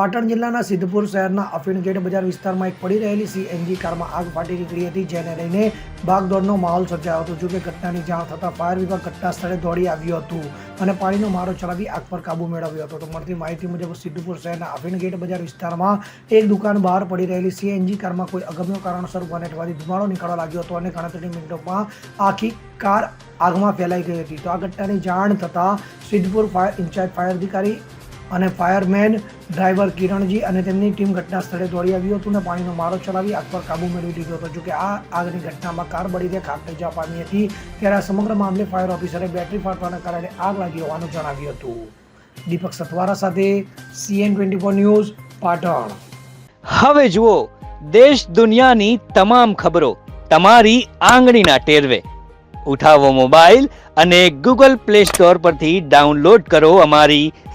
પાટણ જિલ્લાના સિદ્ધપુર શહેરના અફીણ ગેટ બજાર વિસ્તારમાં એક પડી રહેલી સીએનજી કારમાં આગ ફાટી નીકળી હતી, જેને લઈને ભાગદોડનો માહોલ સર્જાયો હતો. જોકે ઘટનાની જાણ થતાં ફાયર વિભાગ ઘટના સ્થળે દોડી આવ્યું હતું અને પાણીનો મારો ચલાવી આગ પર કાબુ મેળવ્યો હતો. તો મળતી માહિતી મુજબ, સિદ્ધપુર શહેરના અફીણ ગેટ બજાર વિસ્તારમાં એક દુકાન બહાર પડી રહેલી સીએનજી કારમાં કોઈ અગમ્ય કારણસર બોનેટમાંથી ધુમાડો નીકળવા લાગ્યો હતો અને ગણતરીની મિનિટોમાં આખી કાર આગમાં ફેલાઈ ગઈ હતી. તો આ ઘટનાની જાણ થતાં સિદ્ધપુર ફાયર ઇન્ચાર્જ ફાયર અધિકારી અને ફાયરમેન ડ્રાઈવર કિરણજી અને તેમની ટીમ ઘટના સ્થળે દોડી આવ્યું હતું અને પાણીનો મારો ચલાવી આગ પર કાબુ મેળવી લીધો હતો. જોકે આ આગની ઘટનામાં કાર બળીને થઈ જવા પામી હતી. ત્યારે આ સમગ્ર મામલે ફાયર ઓફિસરે બેટરી ફાટવાના કારણે આગ લાગી હોવાનું જણાવ્યું હતું. દીપક સતવારા સાથે CN twenty four news, Patan. હવે જુઓ, દેશ દુનિયાની તમામ ખબરો તમારી આંગળીના ટેરવે. ઉઠાવો મોબાઈલ અને ગૂગલ પ્લે સ્ટોર પરથી ડાઉનલોડ કરો અમારી